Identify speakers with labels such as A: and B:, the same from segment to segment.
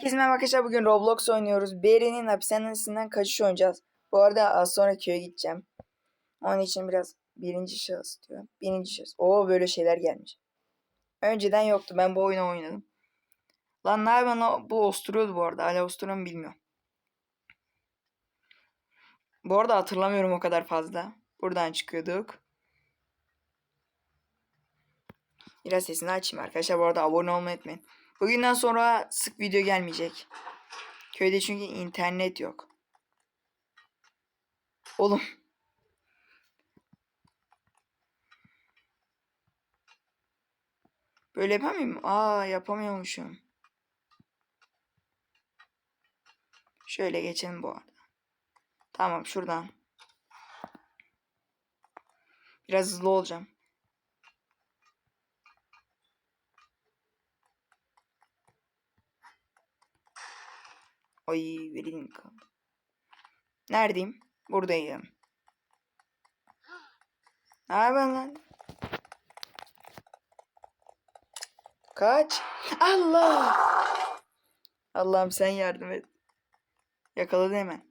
A: Herkese merhaba arkadaşlar bugün Roblox oynuyoruz. Beri'nin hapishanesinden kaçış oynayacağız. Bu arada az sonra köye gideceğim. Onun için biraz birinci şahıs diyor. Birinci şahıs. Oo böyle şeyler gelmiş. Önceden yoktu. Ben bu oyunu oynadım. Lan ne bana bu osturuyordu bu arada. Hala osturuyor mu bilmiyorum. Bu arada hatırlamıyorum o kadar fazla. Buradan çıkıyorduk. Biraz sesini açayım arkadaşlar. Bu arada abone olmayı unutmayın. Bugünden sonra sık video gelmeyecek. Köyde çünkü internet yok. Oğlum. Böyle yapamıyorum. Aa yapamıyormuşum. Şöyle geçelim bu arada. Tamam şuradan. Biraz hızlı olacağım. Ay verin kaldı. Neredeyim? Buradayım. Ne yapıyorsun lan? Kaç. Allah. Allah'ım sen yardım et. Yakaladı hemen.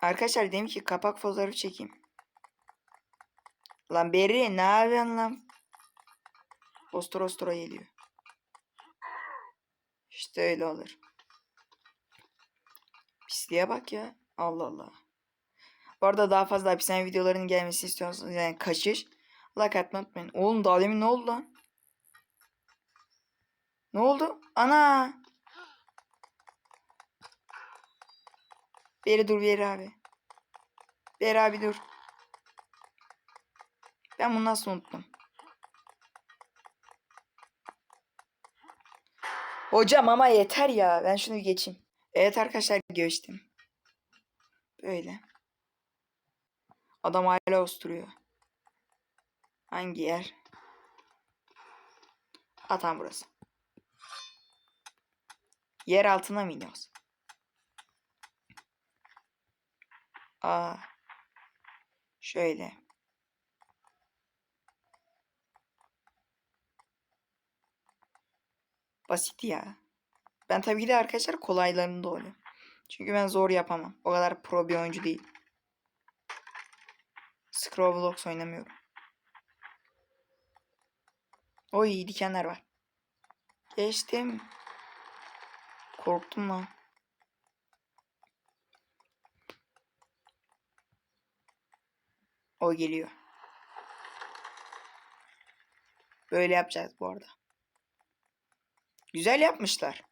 A: Arkadaşlar dedim ki kapak fotoğrafı çekeyim. Lan Berri ne yapıyorsun lan? Ostura ostura geliyor. İşte öyle olur. Pisliğe bak ya. Allah Allah. Bu arada daha fazla hapishane videolarının gelmesi istiyorsanız yani kaçış. Like atmayı unutmayın. Oğlum daha demin ne oldu lan? Ne oldu? Ana! Beri dur Beri abi. Beri abi dur. Ben bunu nasıl unuttum? Hocam ama yeter ya. Ben şunu geçeyim. Evet arkadaşlar geçtim. Böyle. Adam hala osturuyor. Hangi yer? Atan burası. Yer altına mı iniyoruz? Aa. Şöyle. Basit ya. Ben tabii ki de arkadaşlar kolaylarını da oynuyorum. Çünkü ben zor yapamam. O kadar pro bir oyuncu değil. Scrowblocks oynamıyorum. Oy dikenler var. Geçtim. Korktum lan. O geliyor. Böyle yapacağız bu arada. Güzel yapmışlar.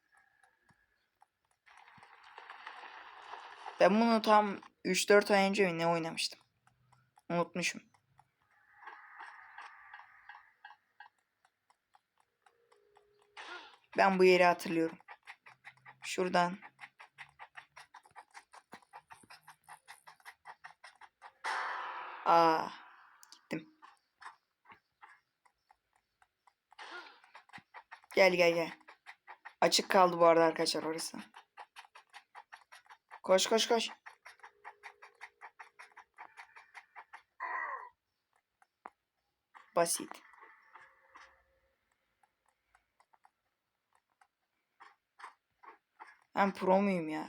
A: Ben bunu tam 3-4 ay önce ne oynamıştım. Unutmuşum. Ben bu yeri hatırlıyorum. Şuradan. Aa, gittim. Gel gel gel. Açık kaldı bu arada arkadaşlar orası. Koş koş koş. Basit. Ben pro muyum ya?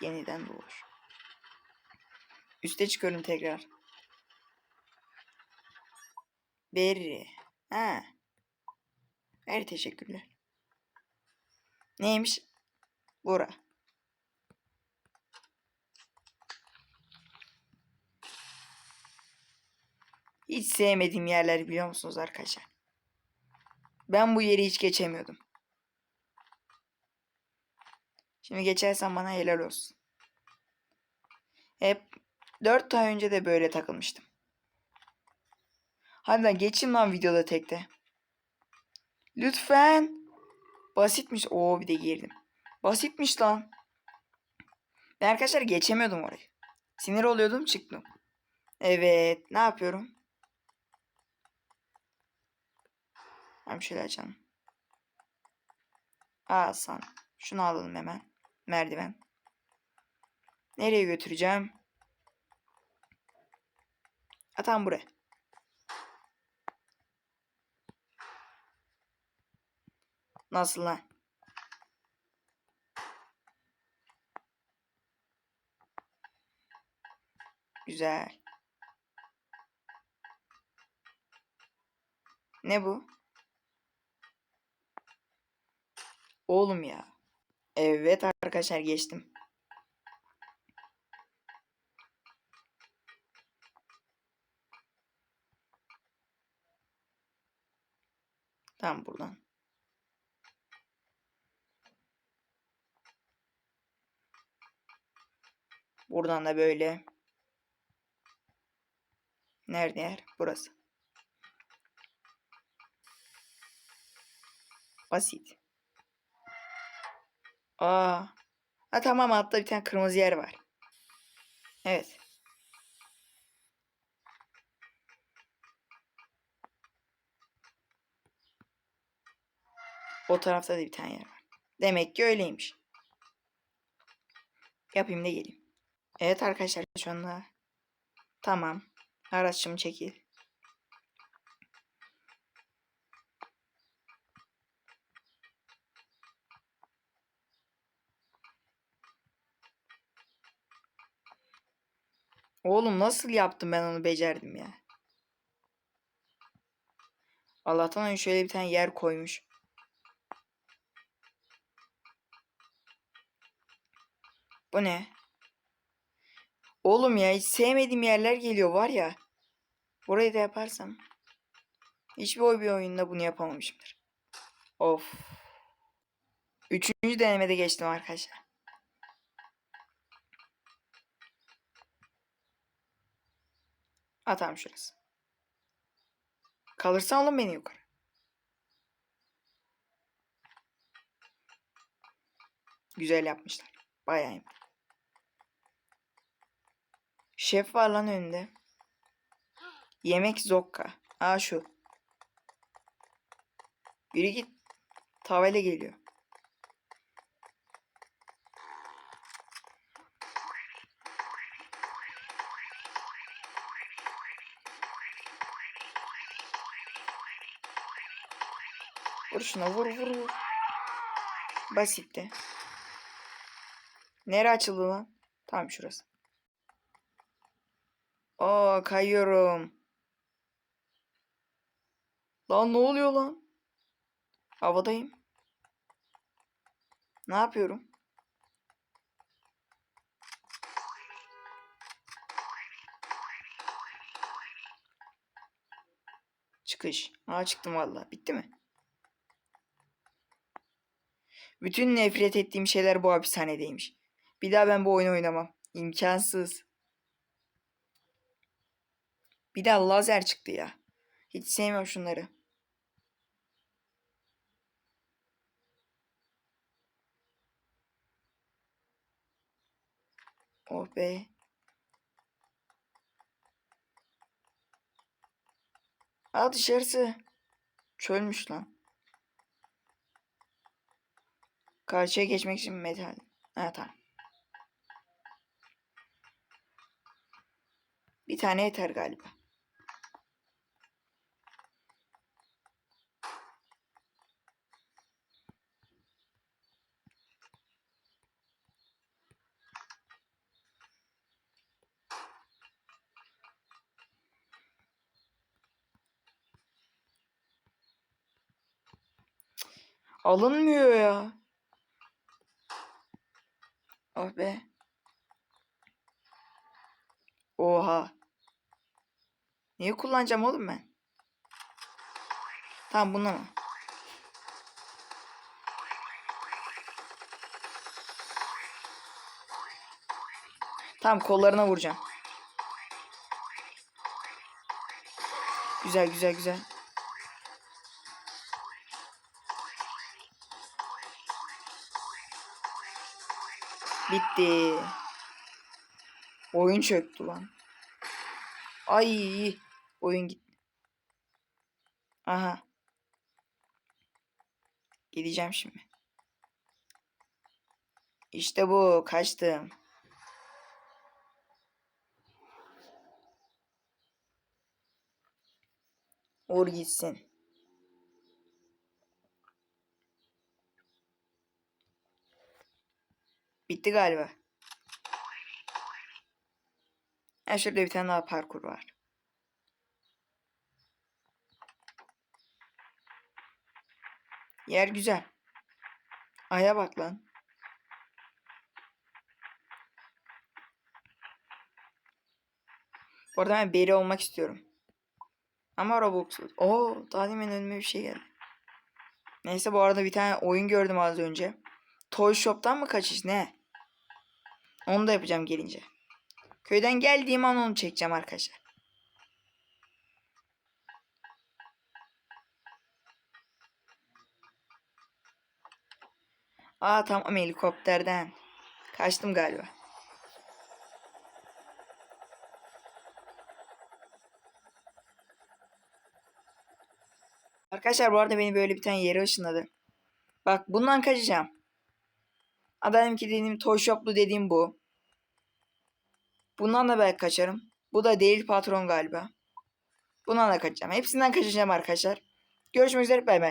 A: Yeniden doğuş. Üste çıkıyorum tekrar. Berry. Ha. Her teşekkürler. Neymiş? Bura. Hiç sevmediğim yerler biliyor musunuz arkadaşlar? Ben bu yeri hiç geçemiyordum. Şimdi geçersen bana helal olsun. Hep 4 ay önce de böyle takılmıştım. Hadi lan geçin lan videoda tekte. Lütfen. Basitmiş. Oo bir de girdim. Basitmiş lan. Ben arkadaşlar geçemiyordum orayı. Sinir oluyordum çıktım. Evet. Ne yapıyorum? Ben bir şeyler açalım. Aa san. Şunu alalım hemen. Merdiven. Nereye götüreceğim? Ha tam buraya. Nasıl lan? Güzel. Ne bu? Oğlum ya. Evet arkadaşlar geçtim. Tamam buradan. Buradan da böyle. Nerede yer? Burası. Basit. Aa. Ha tamam altta bir tane kırmızı yer var. Evet. O tarafta da bir tane yer var. Demek ki öyleymiş. Yapayım da geleyim. Evet arkadaşlar şu anda. Tamam. Araçımı çekil. Oğlum nasıl yaptım ben onu becerdim ya. Allah'tan oyun şöyle bir tane yer koymuş. Bu ne? Oğlum ya hiç sevmediğim yerler geliyor var ya. Burayı da yaparsam. Hiçbir oy bir oyunda bunu yapamamışımdır. Of. Üçüncü denemede geçtim arkadaşlar. Atam şurası. Kalırsa alın beni yukarı. Güzel yapmışlar. Bayağı iyi. Şef var lan önünde. Yemek zokka. Aa şu. Biri git. Tavayla geliyor. Vur şuna vur vur vur. Basitti. Nere açıldı lan? Tam şurası. Aa kayıyorum. Lan ne oluyor lan? Havadayım. Ne yapıyorum? Çıkış. Aa çıktım valla. Bitti mi? Bütün nefret ettiğim şeyler bu hapishanedeymiş. Bir daha ben bu oyunu oynamam. İmkansız. Bir daha lazer çıktı ya. Hiç sevmiyorum şunları. Oh be. Aa dışarısı. Çölmüş lan. Karşıya geçmek için metal. Ha tamam. Bir tane yeter galiba. Alınmıyor ya. Oh be. Oha. Niye kullanacağım oğlum ben? Tamam bunu mı? Tamam kollarına vuracağım. Güzel güzel güzel. Bitti. Oyun çöktü lan. Ay oyun gitti. Aha. Gideceğim şimdi. İşte bu kaçtım. Uğur gitsin. Bitti galiba. Ha şurada bir tane daha parkur var. Yer güzel. Aya bak lan. Bu arada ben beri olmak istiyorum. Ama Roblox. Oo, daha demin önüme bir şey geldi. Neyse bu arada bir tane oyun gördüm az önce. Toy Shop'tan mı kaçış ne? Onu da yapacağım gelince. Köyden geldiğim an onu çekeceğim arkadaşlar. Aa tamam helikopterden. Kaçtım galiba. Arkadaşlar bu arada beni böyle bir tane yere ışınladı. Bak bundan kaçacağım. Adamım ki dediğim toy shoplu dediğim bu. Bundan da belki kaçarım. Bu da değil patron galiba. Bundan da kaçacağım. Hepsinden kaçacağım arkadaşlar. Görüşmek üzere bay bay.